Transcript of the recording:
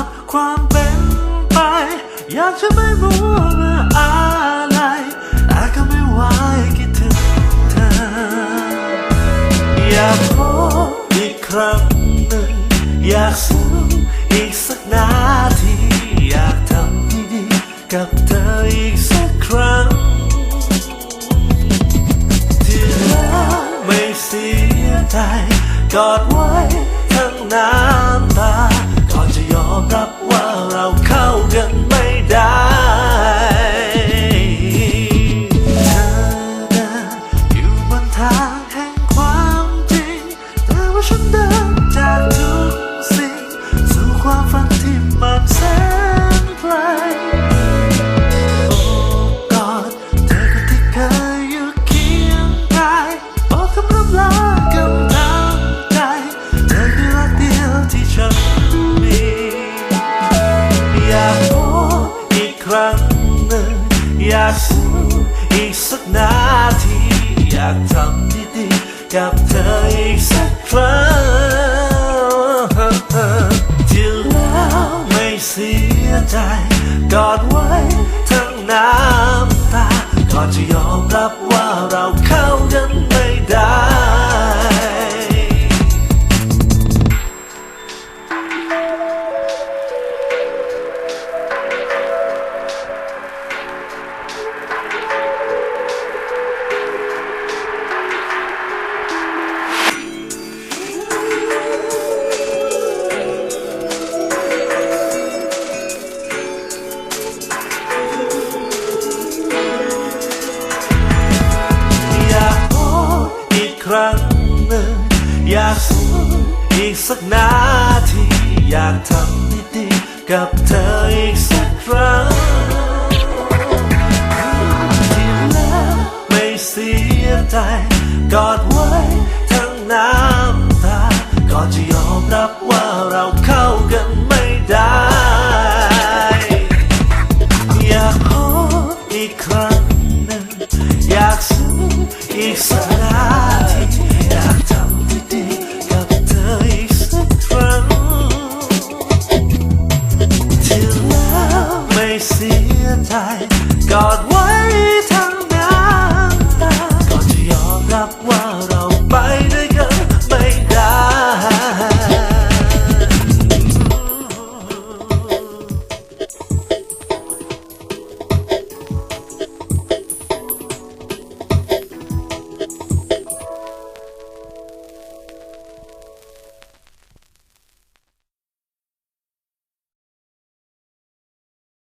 จะรับความเป็นไป อยากจะไม่มัวมาอะไร แต่ก็ไม่ไหวคิดถึงเธอ อยากพบอีกครั้งหนึ่ง อยากสูงอีกสักนาที อยากทำดีๆกับเธออีกสักครั้ง ที่แล้วไม่เสียใจกอดไว้ทั้งนา หนึ่งอยากสู้อีกสักนาที อยากทำดีๆกับเธออีกสักครั้งที่แล้วไม่เสียใจ กอดไว้ทั้งน้ำตาก่อนจะยอมรับ รั้งหนึ่ง อยากสู้อีกสักนาที อยากทำให้ดีกับเธออีกสักครั้งที่แล้วไม่เสียใจ กอดไว้ทั้งน้ำตาก่อนจะยอมรับว่าเราเข้ากันไม่ได้